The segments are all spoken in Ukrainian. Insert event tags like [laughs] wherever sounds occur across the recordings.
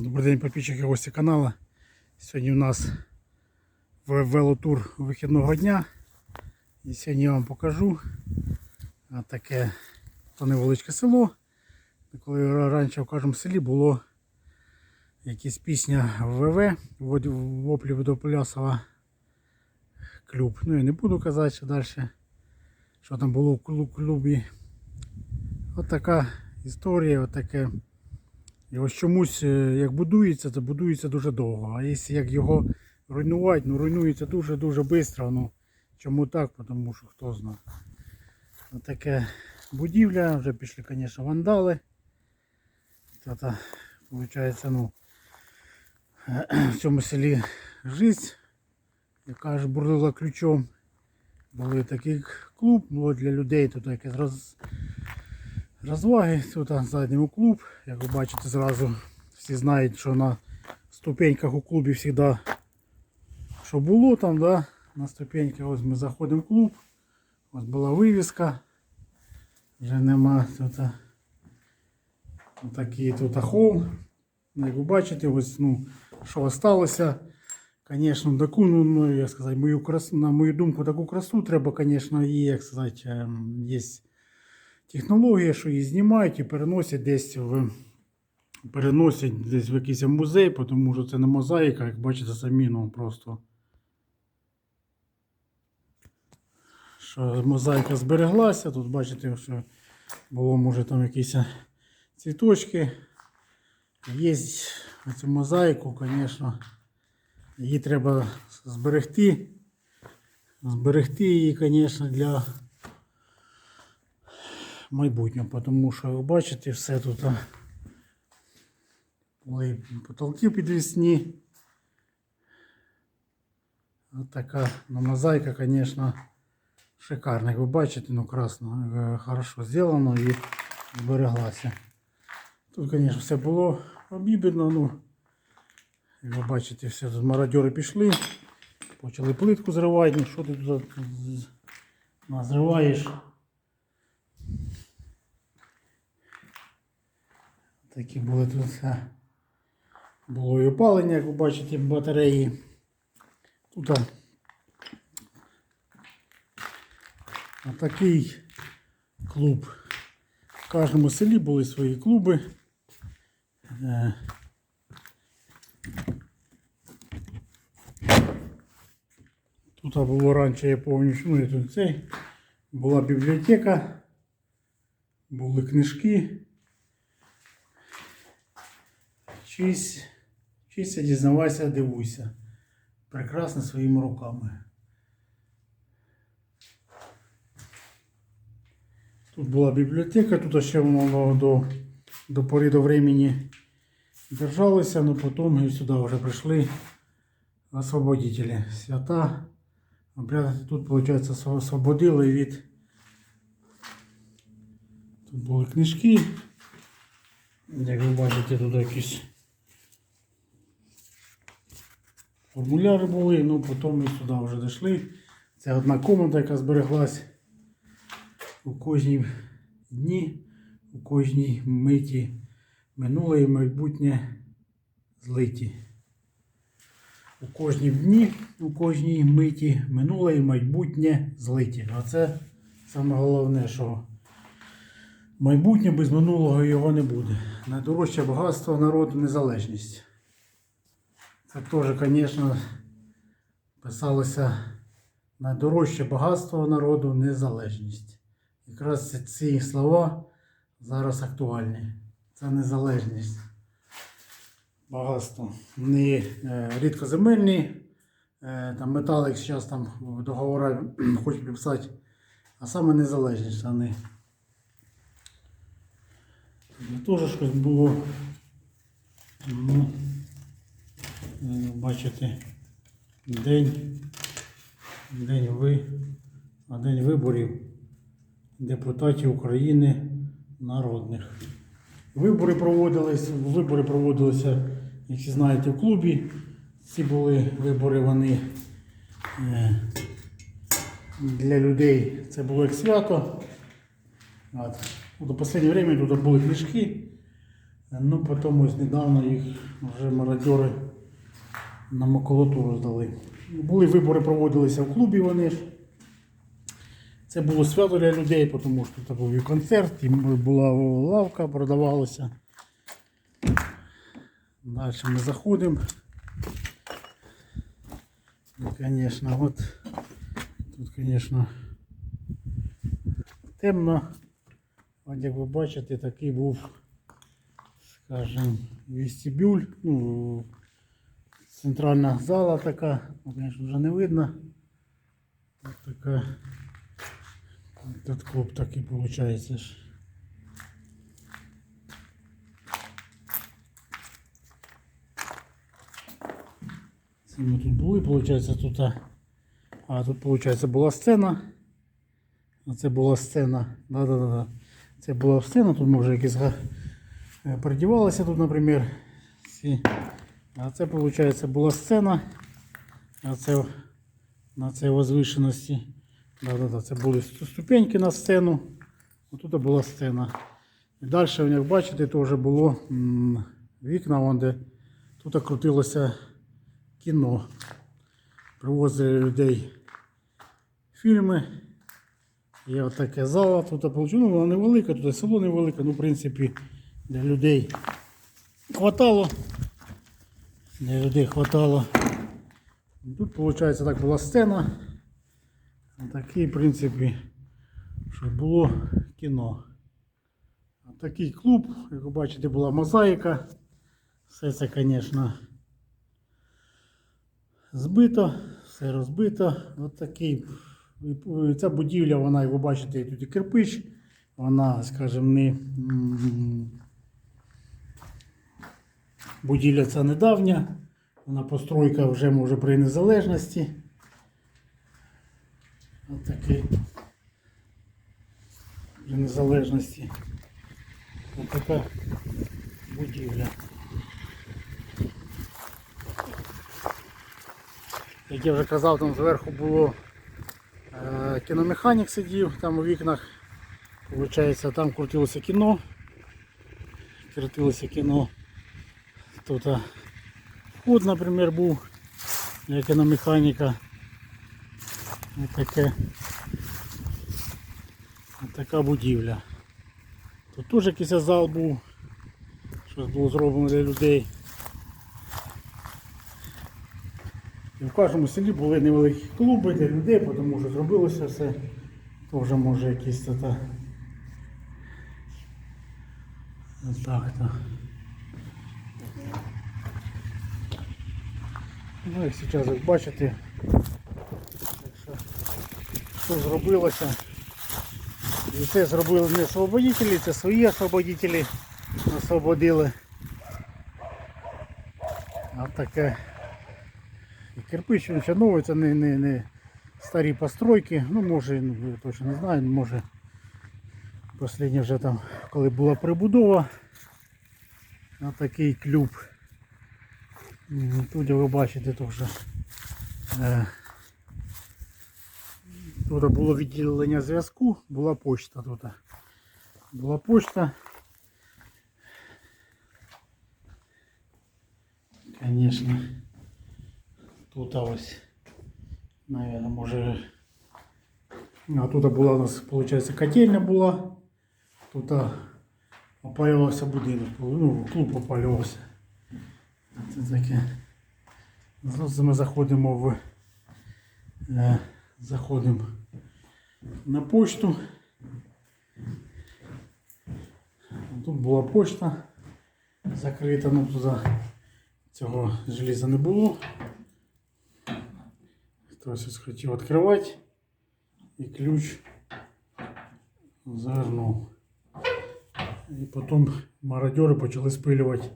Добрий день, підписчики гості каналу. Сьогодні у нас велотур вихідного дня. І сьогодні я вам покажу таке то невеличке село. Коли раніше в кожному селі було якась пісня ВВ Вод- воплі Водоплясова клуб. Ну я не буду казати що далі, що там було в клубі. От така історія, от таке. І ось чомусь, е, як будується, то будується дуже довго. А якщо як його руйнувати, ну руйнується дуже-дуже швидко. Ну, чому так? Тому що хто знає. Таке будівля, вже пішли, звісно, вандали. Це, виходить, ну, [clears throat] в цьому селі життя, яка ж бурлила ключом. Були такий клуб, було для людей тут якесь роз, розваги. Тут задньому клуб. Як ви бачите, зразу всі знають, що на ступеньках у клубі завжди що було там, да? на ступеньках ось ми заходимо в клуб. Ось була вивіска. Вже нема тут. Такий тут холм. Ну, Як ви бачите, ось ну, що осталося. Звісно, таку, ну, ну, як сказати, мою красу, на мою думку, таку красу треба, звісно, її, як сказати, ем, є технологія, що її знімають і переносять десь в переносять десь в якийсь музей, тому що це не мозаїка, як бачите самі, ну просто. Що мозаїка збереглася, тут бачите, що було, може, там якісь цвіточки. Є цю мозаїку, звісно, її треба зберегти. Зберегти її, звісно, для майбутнього, тому що ви бачите, все тут були потолки підвісні. Така ну, мозаїка, звісно, шикарна. Як ви бачите, ну красно, е, хорошо зроблено і збереглася. Тут, звісно, все було обібрано, ну, як ви бачите, все тут мародьори пішли, почали плитку зривати, ну що ти тут з- Такі були тут. а, Було і опалення, як ви бачите, батареї. Тут а такий клуб. В кожному селі були свої клуби. Е, Тут було раніше, я пам'ятаю, ну, тут цей, була бібліотека, були книжки. Вчись, вчися, дізнавайся, дивуйся. Прекрасно своїми руками. Тут була бібліотека, тут ще воно до, до пори до времени держалося, але потім і сюди вже прийшли освободителі. Свята. Тут, виходить, освободили від. Тут були книжки. Як ви бачите, тут якісь формуляри були, ну потім ми сюди вже дійшли. Це одна комната, яка збереглась у кожній дні, у кожній миті минуле і майбутнє злиті. У кожній дні, у кожній миті минуле і майбутнє злиті. А це саме головне, що майбутнє без минулого його не буде. Найдорожче багатство народу незалежність. Це теж, звісно, писалося найдорожче багатство народу незалежність. Якраз ці слова зараз актуальні. Це незалежність. Багатство. Не рідкоземельні, е, там метали, як зараз там в договорах [clears throat] хочуть підписати, а саме незалежність, а не Теж щось було. Ну, бачите, день, день ви, а день виборів депутатів України народних. Вибори проводились, вибори проводилися, як всі знаєте, в клубі. Ці були вибори, вони е, для людей це було як свято. От. До останнє время тут були книжки. Ну, потім ось недавно їх вже мародьори на макулатуру здали. Були вибори, проводилися в клубі вони ж. Це було свято для людей, тому що тут був і концерт, і була лавка, продавалася. Далі ми заходимо. Ну, конечно, от тут, конечно, темно. От як ви бачите, такий був, скажем, вестибюль, ну, центральна зала така, ну, конечно, вже не видно. От така. Тут клуб такий виходить. ж. Це ми тут були, виходить, тут. а, тут, виходить, була сцена. А це була сцена. Да, да. Це була сцена, тут може якісь е, тут, наприклад. А це, виходить, була сцена. А це на возвишеності. Да, да, да. Це були сту- ступеньки на сцену. Отут була сцена. І далі, як бачите, теж було вікна, де тут крутилося кіно. Привозили людей фільми. Є отаке зала. Тут ну, вона невелика, тут село невелике, ну, в принципі, для людей хватало. Для людей хватало. Тут, виходить, так була сцена. Такий, в принципі, щоб було кіно. Такий клуб, як ви бачите, була мозаїка. Все це, звісно, збито, все розбито. От такий. Ця будівля, вона, як ви бачите, тут і кирпич, вона, скажімо, не. Будівля ця недавня, вона постройка вже може при незалежності. От такий. При незалежності. Ось така будівля. Як я вже казав, там зверху було е, кіномеханік сидів там у вікнах. Получається, там крутилося кіно. Крутилося кіно. Тут вход, наприклад, був для кіномеханіка. Ось таке. Ось така будівля. Тут теж якийсь зал був. Щось було зроблено для людей. І в кожному селі були невеликі клуби для людей, тому що зробилося все. То вже може якісь то. та- Ось так то. Ну і зараз як бачите, що, зробилося. І це зробили не освободителі, це свої освободителі освободили. А таке і кирпич він ще новий, це не, не, не старі постройки. Ну може, ну, я точно не знаю, може останнє вже там, коли була прибудова, на такий клуб. Тут ви бачите теж. Е, Тут було відділення зв'язку, була почта тут. Була почта. Конечно. Тут ось, наверное, може. А тут була у нас, виходить, котельня була. Тут опалювався будинок, ну, клуб опалювався. Це таке. Зараз ми заходимо в е, заходимо на почту. Тут була почта закрита, ну туди цього желіза не було. Хтось хотів відкривати і ключ завернув. І потім мародери почали спилювати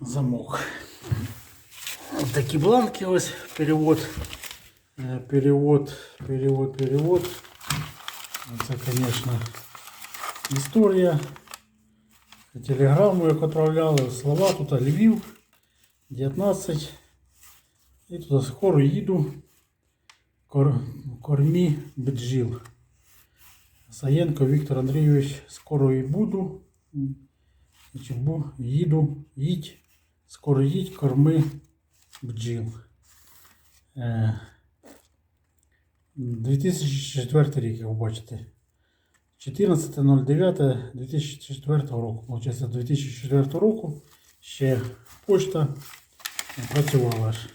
замок. Вот такие бланки ось, перевод, э, перевод, перевод, перевод. Це, конечно, історія. Телеграму, як відправляли, слова тут Львів, 19. І тут скоро їду. Кор, кормі бджіл. Саєнко Віктор Андрійович, скоро і буду. Значить, бу, їду, їдь, Скоро їдь, корми бджіл. Е, 2004 рік, як ви бачите. 14.09.2004 року. Получається, 2004 року ще почта працювала аж.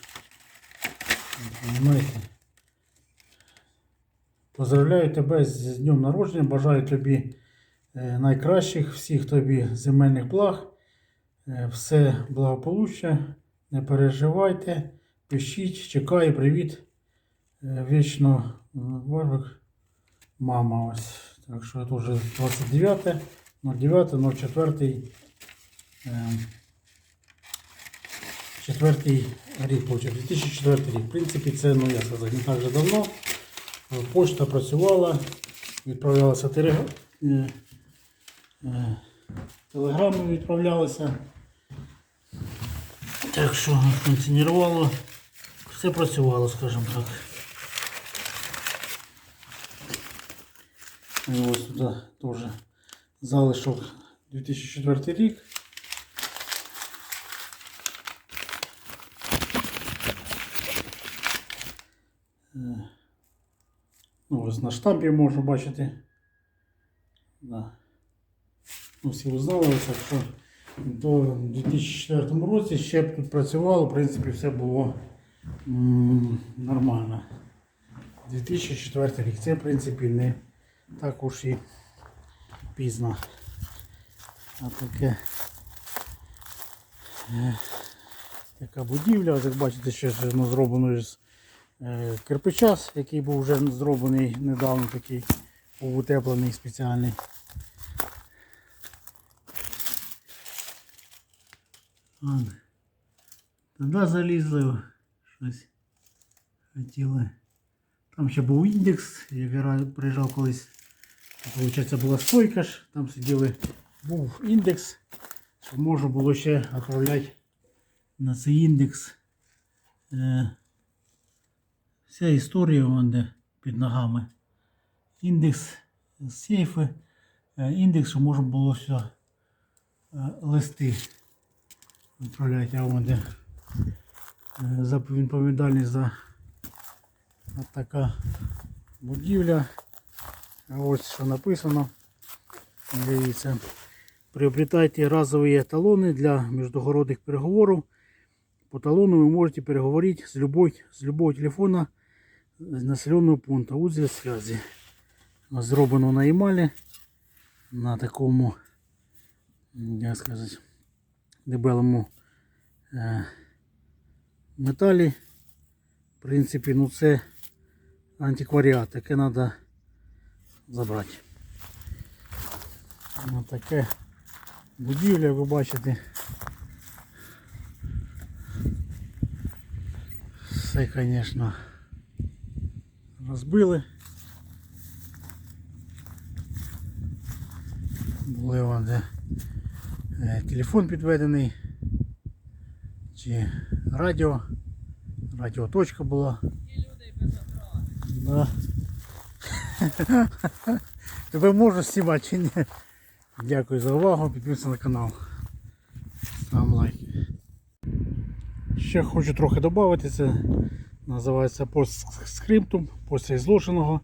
Поздравляю тебе з днем народження. Бажаю тобі е, найкращих, всіх тобі земельних благ. Е, Все благополуччя. Не переживайте. Пишіть, чекаю, привіт. Е, Вічно Варвик. Мама ось. Так що це вже 29, 09, 04. Е, Четвертий рік, получив, 2004 рік. В принципі, це, ну я сказав, не так же давно. Е, Почта працювала, е, телеграми відправлялися. Так що функціонувало, все працювало, скажімо так. І ось туди теж залишок 2004 рік. Е, Ну, ось на штампі можна бачити. Да. Ну, всі узнали, так що до 2004 році ще б тут працювало, в принципі, все було м, нормально. 2004 рік. Це, в принципі, не так уж і пізно. А таке е, така будівля, як бачите, ще ж, ну, зроблено з е, кирпича, який був вже зроблений недавно такий, був утеплений спеціальний. Ладно. Туди залізли, щось хотіли. Там ще був індекс, я приїжджав колись. Получається була стойка ж, там сиділи, був індекс, щоб можна було ще відправляти на цей індекс. Е, вся історія вон де під ногами. Індекс сейфи, е, індекс, щоб можна було все е, листи відправляти, а вон де е, за відповідальність за От така будівля. А ось що написано. Дивіться. Приобретайте разовые талоны для междугородных переговоров. По талону вы можете переговорить с, любой, с любого телефона з населеного пункту. Узел связи. Зроблено на емалі. На такому, як сказати, дебелому е, металі. В принципі, ну це антикваріат, яке треба забрати. Ось таке будівля, ви бачите. Все, звісно, розбили. Були вон де е, телефон підведений. Чи радіо. Радіоточка була. Да. [laughs] Тебе можу знімати чи ні? Дякую за увагу, підписуйся на канал. Став лайки. Ще хочу трохи додати, це називається постскриптум, після зложеного.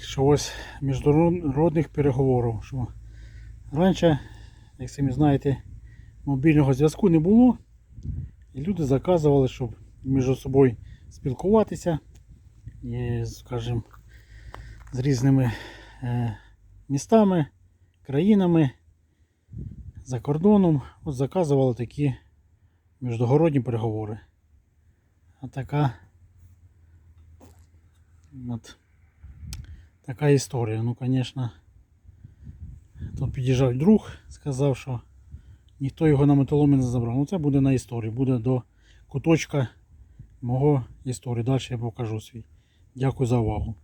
Що ось міжнародних переговорів. Що раніше, як самі знаєте, мобільного зв'язку не було. І люди заказували, щоб між собою спілкуватися і, скажімо, з різними е, містами, країнами, за кордоном. От заказували такі міжнародні переговори. А така от, така історія. Ну, звісно, тут під'їжджав друг, сказав, що ніхто його на металомі не забрав. Ну це буде на історії, буде до куточка мого історії. Далі я покажу свій. Дякую за увагу.